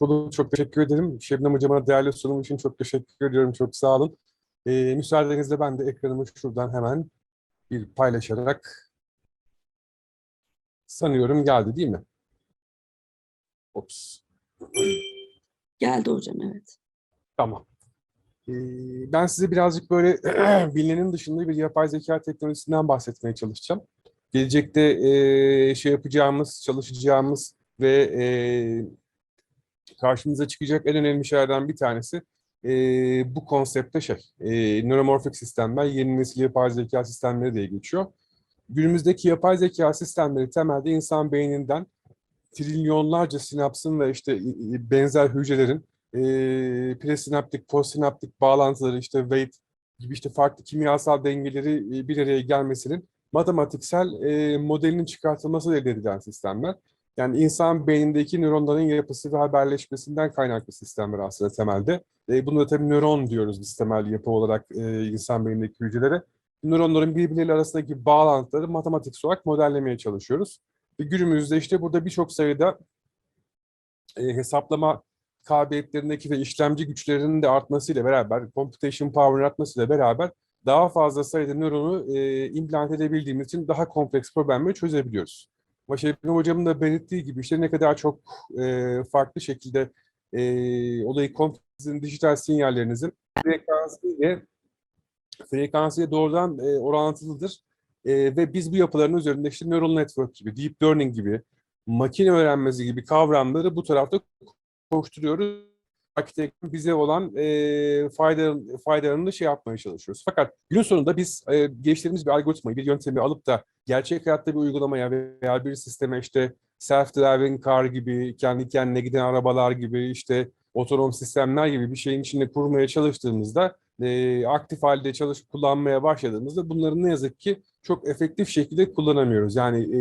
bulduk. Çok teşekkür ederim. Şebnem Hocam'a değerli sunum için çok teşekkür ediyorum. Çok sağ olun. Ee, müsaadenizle ben de ekranımı şuradan hemen bir paylaşarak sanıyorum geldi değil mi? Ops. Geldi hocam evet. Tamam. Ee, ben size birazcık böyle bilinenin dışında bir yapay zeka teknolojisinden bahsetmeye çalışacağım. Gelecekte e, şey yapacağımız, çalışacağımız ve e, karşımıza çıkacak en önemli şeylerden bir tanesi e, bu konsepte şey, e, nöromorfik sistemler, yeni nesil yapay zeka sistemleri diye geçiyor. Günümüzdeki yapay zeka sistemleri temelde insan beyninden trilyonlarca sinapsın ve işte benzer hücrelerin e, presinaptik, postsinaptik bağlantıları işte weight gibi işte farklı kimyasal dengeleri e, bir araya gelmesinin matematiksel e, modelinin çıkartılması elde edilen sistemler. Yani insan beynindeki nöronların yapısı ve haberleşmesinden kaynaklı sistemler aslında temelde. E, bunu da tabii nöron diyoruz biz temel yapı olarak e, insan beynindeki hücrelere. Nöronların birbirleriyle arasındaki bağlantıları matematiksel olarak modellemeye çalışıyoruz. Ve günümüzde işte burada birçok sayıda e, hesaplama kabiliyetlerindeki ve işlemci güçlerinin de artmasıyla beraber, computation power'ın artmasıyla beraber daha fazla sayıda nöronu e, implant edebildiğimiz için daha kompleks problemleri çözebiliyoruz. Şebnem Hocam'ın da belirttiği gibi işte ne kadar çok e, farklı şekilde e, olayı kompleksin dijital sinyallerinizin frekansı ile doğrudan e, orantılıdır. E, ve biz bu yapıların üzerinde işte neural network gibi, deep learning gibi, makine öğrenmesi gibi kavramları bu tarafta koşturuyoruz. Arkitektin bize olan e, faydalarını, faydalarını şey yapmaya çalışıyoruz. Fakat günün sonunda biz e, geliştirdiğimiz bir algoritmayı, bir yöntemi alıp da gerçek hayatta bir uygulamaya veya bir sisteme işte self-driving car gibi, kendi kendine giden arabalar gibi, işte otonom sistemler gibi bir şeyin içinde kurmaya çalıştığımızda, e, aktif halde çalışıp kullanmaya başladığımızda bunları ne yazık ki çok efektif şekilde kullanamıyoruz. Yani e,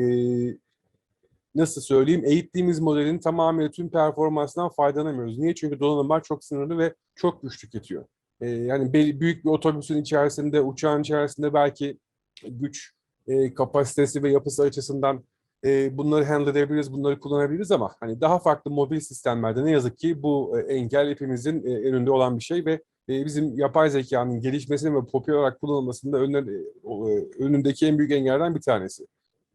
nasıl söyleyeyim eğittiğimiz modelin tamamıyla tüm performansından faydalanamıyoruz. Niye? Çünkü donanımlar çok sınırlı ve çok güç tüketiyor. Ee, yani büyük bir otobüsün içerisinde, uçağın içerisinde belki güç e, kapasitesi ve yapısı açısından e, bunları handle edebiliriz, bunları kullanabiliriz ama hani daha farklı mobil sistemlerde ne yazık ki bu e, engel hepimizin e, önünde olan bir şey ve e, bizim yapay zekanın gelişmesinin ve popüler olarak kullanılmasında önler, e, e, önündeki en büyük engellerden bir tanesi.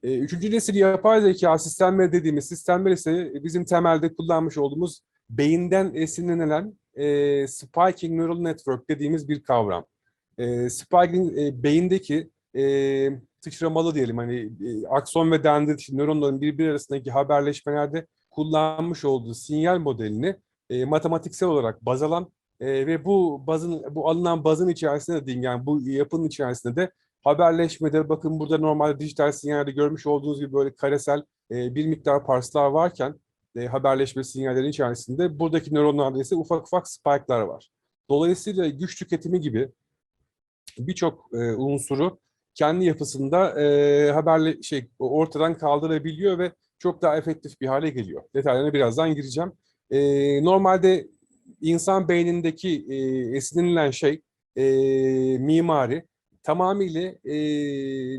E, Üçüncü nesil yapay zeka sistemleri dediğimiz sistemler ise bizim temelde kullanmış olduğumuz beyinden esinlenilen e, spiking neural network dediğimiz bir kavram. E, spiking e, beyindeki e, sıçramalı diyelim hani e, akson ve dendrit nöronların birbiri arasındaki haberleşmelerde kullanmış olduğu sinyal modelini e, matematiksel olarak baz alan e, ve bu bazın bu alınan bazın içerisinde de diyeyim yani bu yapının içerisinde de haberleşmede bakın burada normal dijital sinyalde görmüş olduğunuz gibi böyle karesel e, bir miktar parslar varken e, haberleşme sinyallerinin içerisinde buradaki nöronlarda ise ufak ufak spike'lar var. Dolayısıyla güç tüketimi gibi birçok e, unsuru kendi yapısında e, haberle şey ortadan kaldırabiliyor ve çok daha efektif bir hale geliyor. Detaylarına birazdan gireceğim. E, normalde insan beynindeki e, esinlenilen şey e, mimari tamamıyla e,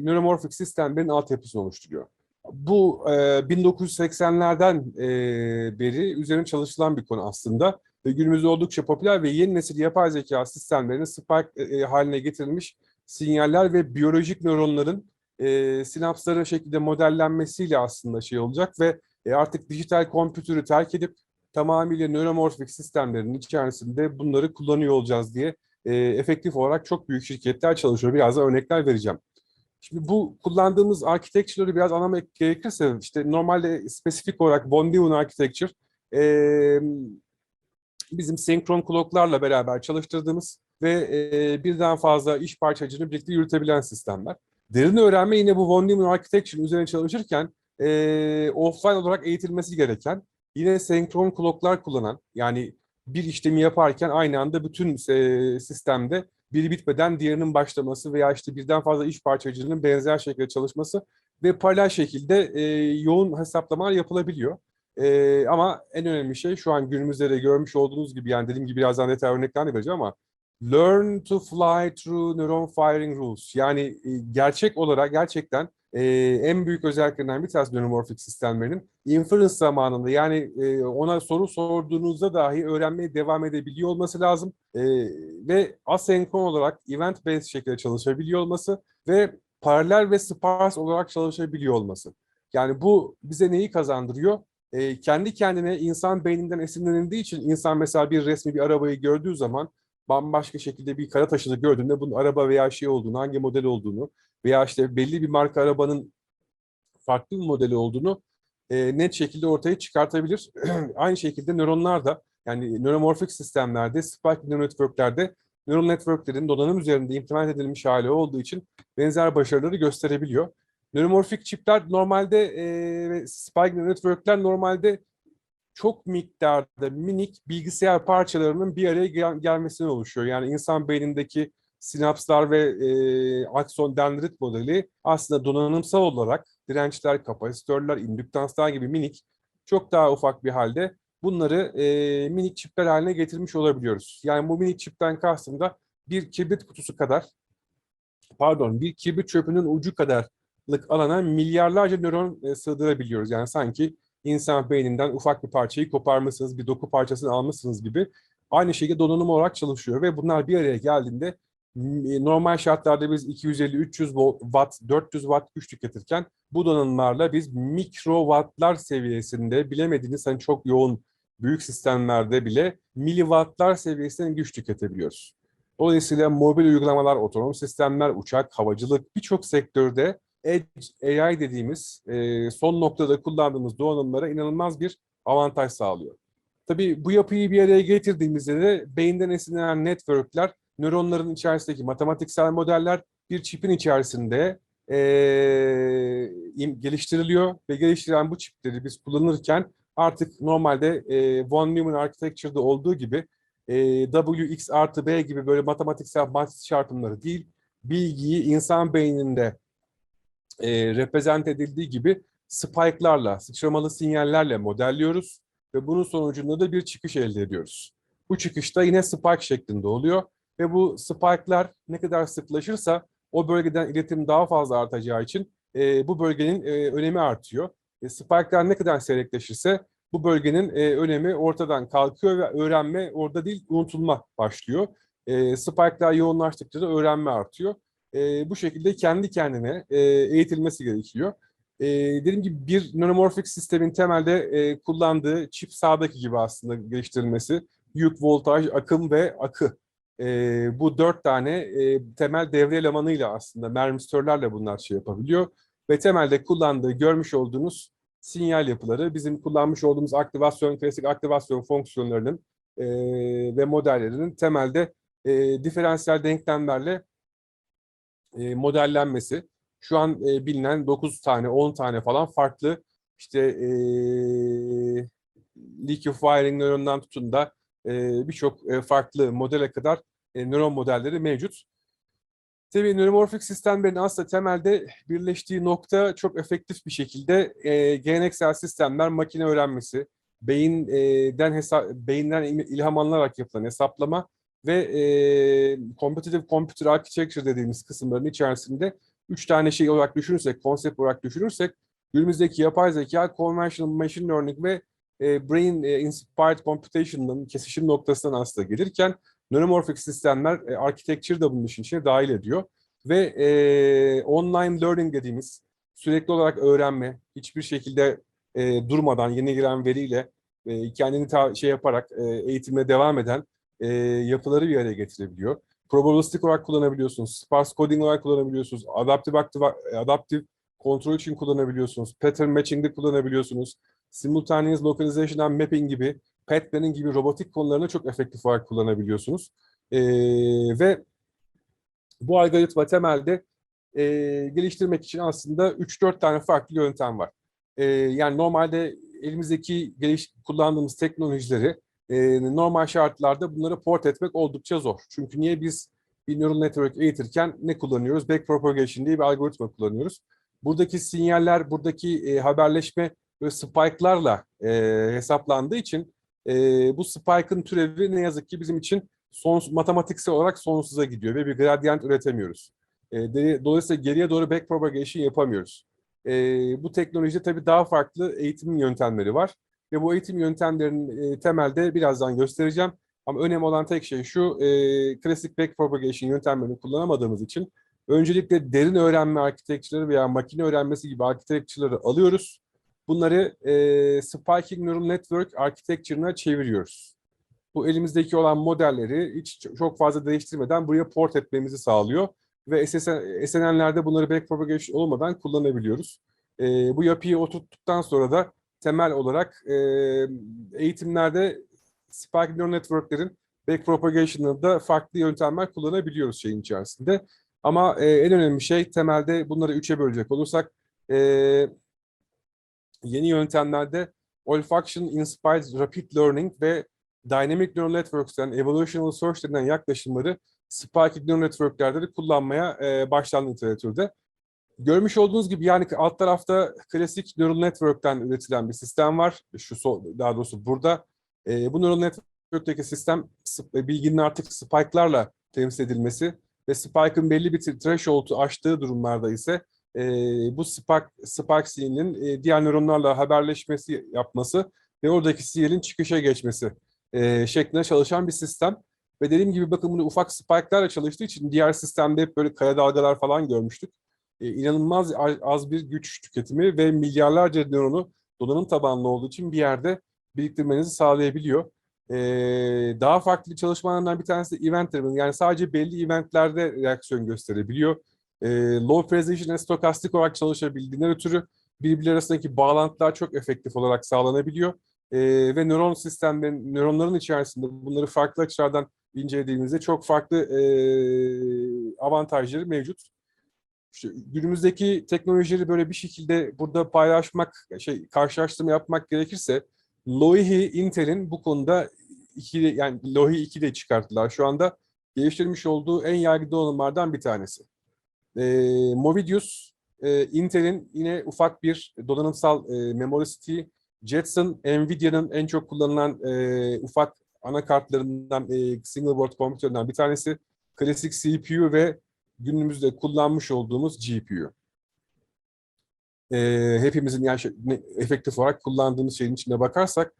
nöromorfik sistemlerin altyapısını oluşturuyor. Bu e, 1980'lerden e, beri üzerine çalışılan bir konu aslında. Ve günümüzde oldukça popüler ve yeni nesil yapay zeka sistemlerinin spike e, haline getirilmiş sinyaller ve biyolojik nöronların e, sinapsları şekilde modellenmesiyle aslında şey olacak ve e, artık dijital kompütürü terk edip tamamıyla nöromorfik sistemlerin içerisinde bunları kullanıyor olacağız diye e, efektif olarak çok büyük şirketler çalışıyor. Biraz da örnekler vereceğim. Şimdi bu kullandığımız architecture'ları biraz anlamak gerekirse işte normalde spesifik olarak von Neumann architecture e, bizim senkron clock'larla beraber çalıştırdığımız ve e, birden fazla iş parçacığını birlikte yürütebilen sistemler. Derin öğrenme yine bu von Neumann architecture üzerine çalışırken e, offline olarak eğitilmesi gereken yine senkron clock'lar kullanan yani bir işlemi yaparken aynı anda bütün e, sistemde biri bitmeden diğerinin başlaması veya işte birden fazla iş parçacığının benzer şekilde çalışması ve paralel şekilde e, yoğun hesaplamalar yapılabiliyor. E, ama en önemli şey şu an günümüzde de görmüş olduğunuz gibi yani dediğim gibi birazdan detay örnekler de vereceğim ama learn to fly through neuron firing rules. Yani gerçek olarak gerçekten e, en büyük özelliklerinden bir tanesi nöromorfik sistemlerinin inference zamanında yani e, ona soru sorduğunuzda dahi öğrenmeye devam edebiliyor olması lazım E, ve asenkron olarak event based şekilde çalışabiliyor olması ve paralel ve sparse olarak çalışabiliyor olması. Yani bu bize neyi kazandırıyor? E, kendi kendine insan beyninden esinlenildiği için insan mesela bir resmi bir arabayı gördüğü zaman bambaşka şekilde bir kara taşını gördüğünde bunun araba veya şey olduğunu, hangi model olduğunu veya işte belli bir marka arabanın farklı bir modeli olduğunu e, net şekilde ortaya çıkartabilir. Aynı şekilde nöronlar da yani nöromorfik sistemlerde, spike neural networklerde neural networklerin donanım üzerinde implement edilmiş hali olduğu için benzer başarıları gösterebiliyor. Nöromorfik çipler normalde e, spike networkler normalde çok miktarda minik bilgisayar parçalarının bir araya gel- gelmesinden oluşuyor. Yani insan beynindeki sinapslar ve e, akson dendrit modeli aslında donanımsal olarak dirençler, kapasitörler, indüktanslar gibi minik çok daha ufak bir halde bunları e, minik çipler haline getirmiş olabiliyoruz. Yani bu minik çipten kastım da bir kibrit kutusu kadar pardon bir kibrit çöpünün ucu kadarlık alana milyarlarca nöron e, sığdırabiliyoruz. Yani sanki insan beyninden ufak bir parçayı koparmışsınız, bir doku parçasını almışsınız gibi aynı şekilde donanım olarak çalışıyor ve bunlar bir araya geldiğinde m- normal şartlarda biz 250-300 volt- watt, 400 watt güç tüketirken bu donanımlarla biz mikrowattlar seviyesinde bilemediğiniz hani çok yoğun büyük sistemlerde bile miliwattlar seviyesinde güç tüketebiliyoruz. Dolayısıyla mobil uygulamalar, otonom sistemler, uçak, havacılık birçok sektörde Edge AI dediğimiz e, son noktada kullandığımız donanımlara inanılmaz bir avantaj sağlıyor. Tabii bu yapıyı bir araya getirdiğimizde de beyinden esinlenen networkler, nöronların içerisindeki matematiksel modeller bir çipin içerisinde e, geliştiriliyor ve geliştirilen bu çipleri biz kullanırken artık normalde e, von Neumann Architecture'da olduğu gibi e, WX artı B gibi böyle matematiksel matris çarpımları değil, bilgiyi insan beyninde e, reprezent edildiği gibi spike'larla, sıçramalı sinyallerle modelliyoruz ve bunun sonucunda da bir çıkış elde ediyoruz. Bu çıkış da yine spike şeklinde oluyor ve bu spike'lar ne kadar sıklaşırsa o bölgeden iletim daha fazla artacağı için e, bu bölgenin e, önemi artıyor. E, spike'lar ne kadar seyrekleşirse bu bölgenin e, önemi ortadan kalkıyor ve öğrenme orada değil unutulma başlıyor. E, spike'lar yoğunlaştıkça da öğrenme artıyor e, bu şekilde kendi kendine e, eğitilmesi gerekiyor. E, dediğim gibi bir nöromorfik sistemin temelde e, kullandığı çip sağdaki gibi aslında geliştirilmesi. Yük, voltaj, akım ve akı. E, bu dört tane e, temel devre elemanıyla aslında mermistörlerle bunlar şey yapabiliyor. Ve temelde kullandığı, görmüş olduğunuz sinyal yapıları bizim kullanmış olduğumuz aktivasyon, klasik aktivasyon fonksiyonlarının e, ve modellerinin temelde e, diferansiyel denklemlerle e, modellenmesi. Şu an e, bilinen 9 tane, 10 tane falan farklı işte e, liquefiring nörondan tutun da e, birçok e, farklı modele kadar e, nöron modelleri mevcut. Tabii nöromorfik sistemlerin aslında temelde birleştiği nokta çok efektif bir şekilde e, geleneksel sistemler makine öğrenmesi, beyinden hesa beyinden il- ilham alınarak yapılan hesaplama ve e, competitive computer architecture dediğimiz kısımların içerisinde üç tane şey olarak düşünürsek, konsept olarak düşünürsek günümüzdeki yapay zeka, conventional machine learning ve e, brain e, inspired computation'ın kesişim noktasından aslında gelirken nöromorfik sistemler e, architecture da bunun içine dahil ediyor. Ve e, online learning dediğimiz sürekli olarak öğrenme, hiçbir şekilde e, durmadan yeni giren veriyle e, kendini şey yaparak e, eğitimine devam eden e, yapıları bir araya getirebiliyor. Probabilistik olarak kullanabiliyorsunuz, sparse coding olarak kullanabiliyorsunuz, adaptive, active, adaptive kontrol için kullanabiliyorsunuz, pattern matching'de kullanabiliyorsunuz, simultaneous localization and mapping gibi, path planning gibi robotik konularını çok efektif olarak kullanabiliyorsunuz. E, ve bu algoritma temelde e, geliştirmek için aslında 3-4 tane farklı yöntem var. E, yani normalde elimizdeki geliş, kullandığımız teknolojileri e, normal şartlarda bunları port etmek oldukça zor. Çünkü niye biz bir neural network eğitirken ne kullanıyoruz? Backpropagation diye bir algoritma kullanıyoruz. Buradaki sinyaller, buradaki e, haberleşme ve spike'larla e, hesaplandığı için e, bu spike'ın türevi ne yazık ki bizim için sonsuz, matematiksel olarak sonsuza gidiyor ve bir gradient üretemiyoruz. E, dolayısıyla geriye doğru backpropagation yapamıyoruz. E, bu teknolojide tabii daha farklı eğitim yöntemleri var. Ve bu eğitim yöntemlerinin e, temelde birazdan göstereceğim. Ama önemli olan tek şey şu, e, klasik backpropagation yöntemlerini kullanamadığımız için öncelikle derin öğrenme architecture'ları veya makine öğrenmesi gibi architecture'ları alıyoruz. Bunları e, Spiking Neural Network Architecture'ına çeviriyoruz. Bu elimizdeki olan modelleri hiç çok fazla değiştirmeden buraya port etmemizi sağlıyor. Ve SSN, SNN'lerde bunları backpropagation olmadan kullanabiliyoruz. E, bu yapıyı oturttuktan sonra da temel olarak e, eğitimlerde Spiking Neural Network'lerin backpropagation'ını da farklı yöntemler kullanabiliyoruz şeyin içerisinde. Ama e, en önemli şey temelde bunları üçe bölecek olursak e, yeni yöntemlerde olfaction inspired rapid learning ve dynamic neural networks'ten evolutional search denilen yaklaşımları spiking neural network'lerde de kullanmaya e, başlandı literatürde. Görmüş olduğunuz gibi yani alt tarafta klasik neural network'ten üretilen bir sistem var. Şu sol, daha doğrusu burada. E, bu neural network'teki sistem sp- bilginin artık spike'larla temsil edilmesi ve spike'ın belli bir threshold'u aştığı durumlarda ise e, bu spike, spike sinyalinin e, diğer nöronlarla haberleşmesi yapması ve oradaki sinyalin çıkışa geçmesi e, şeklinde çalışan bir sistem. Ve dediğim gibi bakın bunu ufak spike'larla çalıştığı için diğer sistemde hep böyle kaya dalgalar falan görmüştük. E, inanılmaz az bir güç tüketimi ve milyarlarca nöronu donanım tabanlı olduğu için bir yerde biriktirmenizi sağlayabiliyor. E, daha farklı çalışmalarından bir tanesi de event driven. Yani sadece belli eventlerde reaksiyon gösterebiliyor. E, low precision stokastik olarak çalışabildiğinden ötürü birbirleri arasındaki bağlantılar çok efektif olarak sağlanabiliyor. E, ve nöron sistemlerin, nöronların içerisinde bunları farklı açılardan incelediğimizde çok farklı e, avantajları mevcut. İşte günümüzdeki teknolojileri böyle bir şekilde burada paylaşmak, şey karşılaştırma yapmak gerekirse Loihi Intel'in bu konuda iki yani Loihi 2 de çıkarttılar. Şu anda geliştirmiş olduğu en yaygın donanımlardan bir tanesi. E, Movidius, e, Intel'in yine ufak bir donanımsal e, memory stick'i, Jetson, Nvidia'nın en çok kullanılan e, ufak anakartlarından, e, single board kompütöründen bir tanesi. Klasik CPU ve günümüzde kullanmış olduğumuz GPU. E, hepimizin yani şey- efektif olarak kullandığımız şeyin içine bakarsak,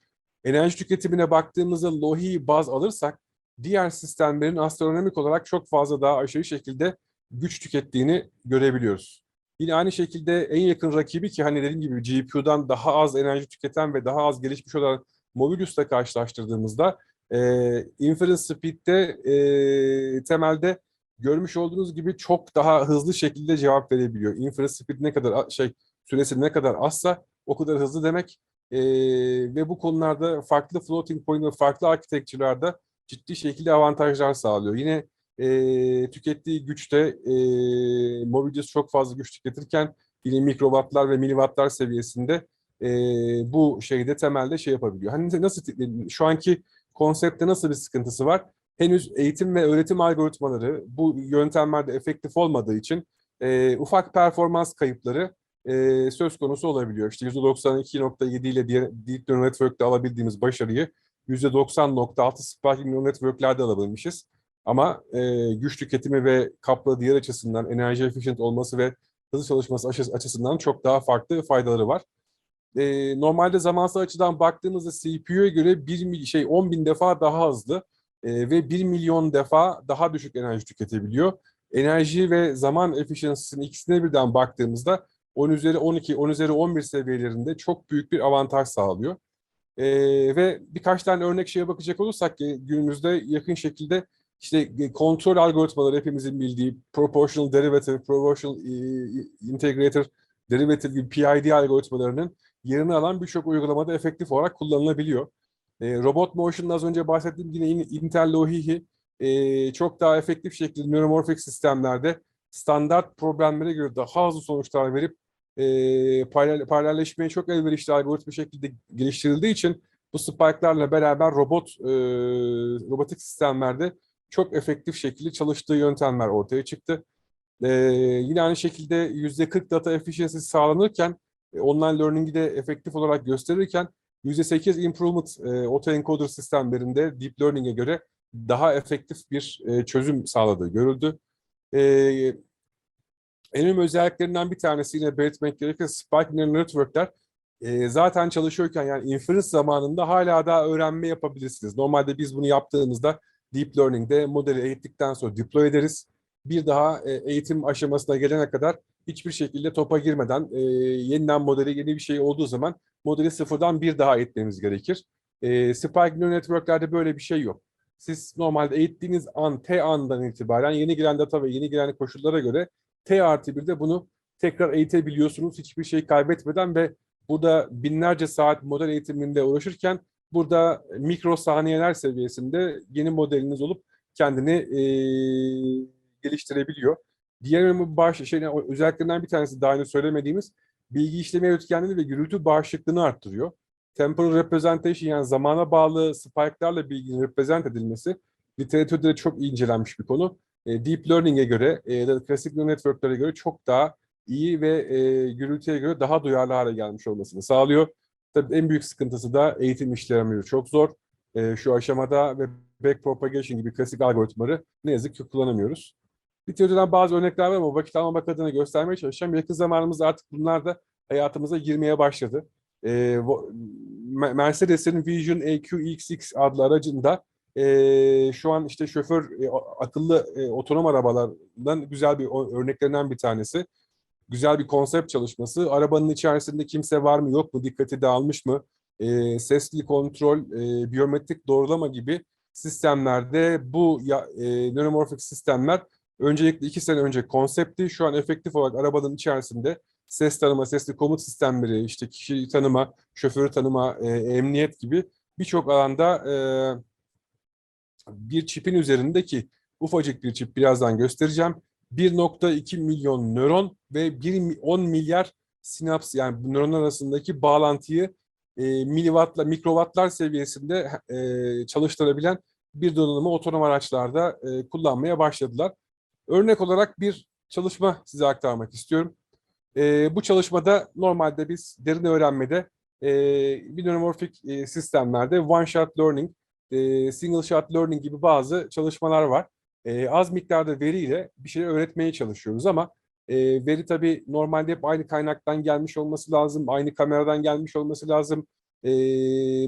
enerji tüketimine baktığımızda Loihi baz alırsak, diğer sistemlerin astronomik olarak çok fazla daha aşırı şekilde güç tükettiğini görebiliyoruz. Yine aynı şekilde en yakın rakibi ki hani dediğim gibi GPU'dan daha az enerji tüketen ve daha az gelişmiş olan Mobilus'la karşılaştırdığımızda e, inference speed'de e, temelde görmüş olduğunuz gibi çok daha hızlı şekilde cevap verebiliyor. Inference speed ne kadar şey süresi ne kadar azsa o kadar hızlı demek. E, ve bu konularda farklı floating point farklı architecture'larda ciddi şekilde avantajlar sağlıyor. Yine e, tükettiği güçte e, Mobidius çok fazla güç tüketirken yine mikrowattlar ve miliwattlar seviyesinde e, bu şeyde temelde şey yapabiliyor. Hani nasıl şu anki konsepte nasıl bir sıkıntısı var? Henüz eğitim ve öğretim algoritmaları bu yöntemlerde efektif olmadığı için e, ufak performans kayıpları e, söz konusu olabiliyor. İşte %92.7 ile diğer Deep Neural Network'te alabildiğimiz başarıyı %90.6 Sparking Neural Network'lerde alabilmişiz. Ama e, güç tüketimi ve kapladığı yer açısından enerji efficient olması ve hızlı çalışması açı- açısından çok daha farklı faydaları var. E, normalde zamansal açıdan baktığımızda CPU'ya göre 1 mil, şey 10 bin defa daha hızlı e, ve 1 milyon defa daha düşük enerji tüketebiliyor. Enerji ve zaman efficiency'sinin ikisine birden baktığımızda 10 üzeri 12, 10 üzeri 11 seviyelerinde çok büyük bir avantaj sağlıyor. E, ve birkaç tane örnek şeye bakacak olursak ki günümüzde yakın şekilde işte kontrol algoritmaları hepimizin bildiği proportional derivative, proportional e, integrator derivative gibi PID algoritmalarının yerini alan birçok uygulamada efektif olarak kullanılabiliyor. E, robot motion'ın az önce bahsettiğim yine in- Intel Loihi e, çok daha efektif şekilde neuromorphic sistemlerde standart problemlere göre daha hızlı sonuçlar verip e, paralel, paralelleşmeye çok elverişli algoritma şekilde geliştirildiği için bu spike'larla beraber robot e, robotik sistemlerde çok efektif şekilde çalıştığı yöntemler ortaya çıktı. Ee, yine aynı şekilde %40 data efficiency sağlanırken e, online learning'i de efektif olarak gösterirken %8 improvement e, autoencoder sistemlerinde deep learning'e göre daha efektif bir e, çözüm sağladığı görüldü. E, En önemli özelliklerinden bir tanesi yine belirtmek gerekirse Spark Neural Network'ler e, zaten çalışıyorken yani inference zamanında hala daha öğrenme yapabilirsiniz. Normalde biz bunu yaptığımızda Deep Learning'de modeli eğittikten sonra deploy ederiz. Bir daha e, eğitim aşamasına gelene kadar hiçbir şekilde topa girmeden e, yeniden modeli yeni bir şey olduğu zaman modeli sıfırdan bir daha eğitmemiz gerekir. E, Spark Neural Network'lerde böyle bir şey yok. Siz normalde eğittiğiniz an, T andan itibaren yeni giren data ve yeni giren koşullara göre T artı 1'de bunu tekrar eğitebiliyorsunuz hiçbir şey kaybetmeden ve burada binlerce saat model eğitiminde uğraşırken burada mikro saniyeler seviyesinde yeni modeliniz olup kendini e, geliştirebiliyor. Diğer baş, şeyin, özelliklerinden bir tanesi daha önce söylemediğimiz bilgi işleme üretkenliğini ve gürültü bağışıklığını arttırıyor. Temporal representation yani zamana bağlı spike'larla bilginin represent edilmesi literatürde de çok iyi incelenmiş bir konu. E, deep Learning'e göre e, ya klasik neural network'lere göre çok daha iyi ve e, gürültüye göre daha duyarlı hale gelmiş olmasını sağlıyor. Tabii en büyük sıkıntısı da eğitim işlemiyor. Çok zor. E, şu aşamada ve backpropagation gibi klasik algoritmaları ne yazık ki kullanamıyoruz. Literatürden bazı örnekler var ama vakit almamak adına göstermeye çalışacağım. Yakın zamanımızda artık bunlar da hayatımıza girmeye başladı. E, Mercedes'in Vision EQXX adlı aracında e, şu an işte şoför e, akıllı e, otonom arabalardan güzel bir örneklerinden bir tanesi. Güzel bir konsept çalışması. Arabanın içerisinde kimse var mı yok mu, dikkati dağılmış mı, e, sesli kontrol, e, biyometrik doğrulama gibi sistemlerde bu ya, e, nöromorfik sistemler öncelikle iki sene önce konsepti şu an efektif olarak arabanın içerisinde ses tanıma, sesli komut sistemleri, işte kişi tanıma, şoförü tanıma, e, emniyet gibi birçok alanda e, bir çipin üzerindeki ufacık bir çip birazdan göstereceğim. 1.2 milyon nöron ve 1 mi- 10 milyar sinaps yani bu nöronlar arasındaki bağlantıyı e, miliwattla mikrowattlar seviyesinde e, çalıştırabilen bir donanımı otonom araçlarda e, kullanmaya başladılar. Örnek olarak bir çalışma size aktarmak istiyorum. E, bu çalışmada normalde biz derin öğrenmede e, bir nöromorfik e, sistemlerde one shot learning, e, single shot learning gibi bazı çalışmalar var. E, az miktarda veriyle bir şey öğretmeye çalışıyoruz ama e, veri tabii normalde hep aynı kaynaktan gelmiş olması lazım, aynı kameradan gelmiş olması lazım. E,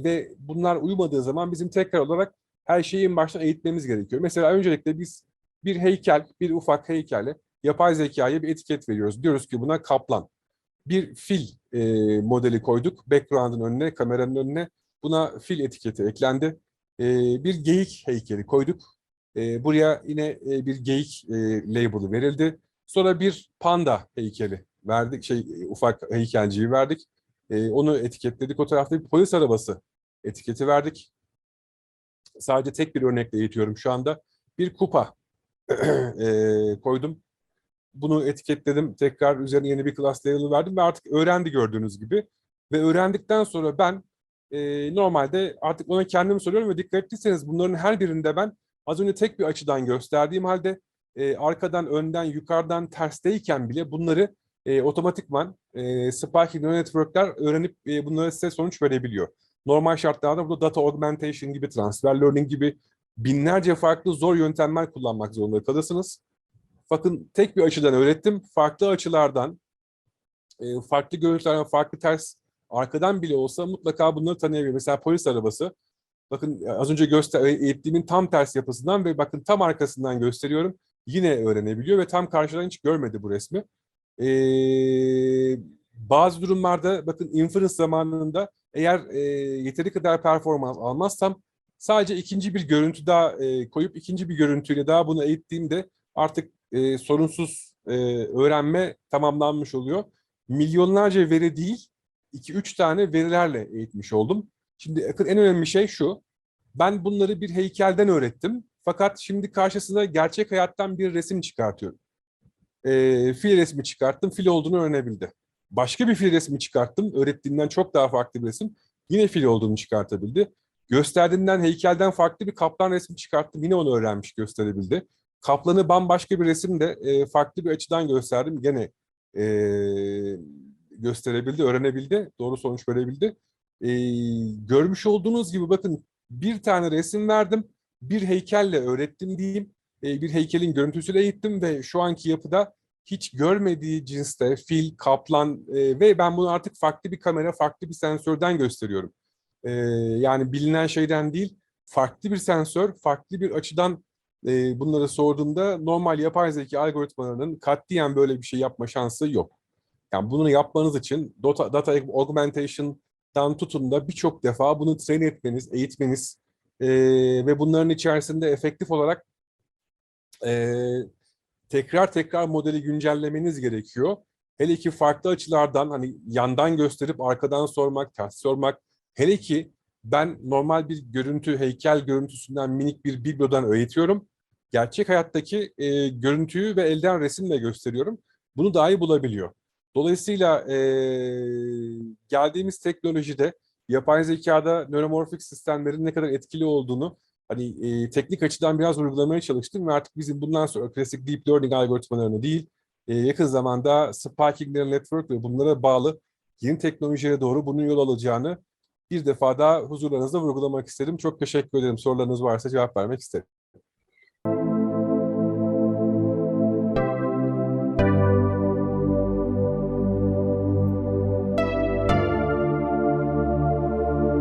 ve bunlar uymadığı zaman bizim tekrar olarak her şeyi en baştan eğitmemiz gerekiyor. Mesela öncelikle biz bir heykel, bir ufak heykelle yapay zekaya bir etiket veriyoruz. Diyoruz ki buna kaplan. Bir fil e, modeli koyduk. Background'ın önüne, kameranın önüne. Buna fil etiketi eklendi. E, bir geyik heykeli koyduk. E, buraya yine e, bir geyik e, label'ı verildi. Sonra bir panda heykeli verdik. Şey e, ufak heykelciyi verdik. E, onu etiketledik. O tarafta bir polis arabası etiketi verdik. Sadece tek bir örnekle eğitiyorum şu anda. Bir kupa e, koydum. Bunu etiketledim. Tekrar üzerine yeni bir class label'ı verdim ve artık öğrendi gördüğünüz gibi. Ve öğrendikten sonra ben e, normalde artık ona kendim soruyorum ve dikkat ettiyseniz bunların her birinde ben az önce tek bir açıdan gösterdiğim halde e, arkadan, önden, yukarıdan, tersteyken bile bunları e, otomatikman e, Sparky Neural Network'ler öğrenip e, bunlara size sonuç verebiliyor. Normal şartlarda burada data augmentation gibi, transfer learning gibi binlerce farklı zor yöntemler kullanmak zorunda kalırsınız. Bakın tek bir açıdan öğrettim. Farklı açılardan, e, farklı görüntülerden, farklı ters arkadan bile olsa mutlaka bunları tanıyabilir. Mesela polis arabası. Bakın az önce göster eğittiğimin tam ters yapısından ve bakın tam arkasından gösteriyorum. Yine öğrenebiliyor ve tam karşıdan hiç görmedi bu resmi. Ee, bazı durumlarda bakın inference zamanında eğer e, yeteri kadar performans almazsam sadece ikinci bir görüntü daha e, koyup ikinci bir görüntüyle daha bunu eğittiğimde artık e, sorunsuz e, öğrenme tamamlanmış oluyor. Milyonlarca veri değil, 2-3 tane verilerle eğitmiş oldum. Şimdi en önemli şey şu. Ben bunları bir heykelden öğrettim. Fakat şimdi karşısına gerçek hayattan bir resim çıkartıyorum. E, fil resmi çıkarttım, fil olduğunu öğrenebildi. Başka bir fil resmi çıkarttım, öğrettiğimden çok daha farklı bir resim. Yine fil olduğunu çıkartabildi. Gösterdiğinden heykelden farklı bir kaplan resmi çıkarttım, yine onu öğrenmiş, gösterebildi. Kaplanı bambaşka bir resimde e, farklı bir açıdan gösterdim, gene e, gösterebildi, öğrenebildi, doğru sonuç verebildi. E, görmüş olduğunuz gibi bakın bir tane resim verdim, bir heykelle öğrettim diyeyim. E, bir heykelin görüntüsüyle eğittim ve şu anki yapıda hiç görmediği cinste fil, kaplan e, ve ben bunu artık farklı bir kamera, farklı bir sensörden gösteriyorum. E, yani bilinen şeyden değil, farklı bir sensör, farklı bir açıdan e, bunları sorduğumda normal yapay zeka algoritmalarının katliyen böyle bir şey yapma şansı yok. Yani bunu yapmanız için data, data augmentation'dan tutun da birçok defa bunu train etmeniz, eğitmeniz e, ve bunların içerisinde efektif olarak e, tekrar tekrar modeli güncellemeniz gerekiyor. Hele ki farklı açılardan hani yandan gösterip arkadan sormak, ters sormak. Hele ki ben normal bir görüntü, heykel görüntüsünden minik bir biblodan öğretiyorum. Gerçek hayattaki e, görüntüyü ve elden resimle gösteriyorum. Bunu dahi bulabiliyor. Dolayısıyla e, geldiğimiz teknolojide yapay zekada nöromorfik sistemlerin ne kadar etkili olduğunu hani e, teknik açıdan biraz vurgulamaya çalıştım ve artık bizim bundan sonra klasik deep learning algoritmalarını değil, e, yakın zamanda sparking neural network ve bunlara bağlı yeni teknolojilere doğru bunun yol alacağını bir defa daha huzurlarınızda vurgulamak istedim. Çok teşekkür ederim. Sorularınız varsa cevap vermek isterim.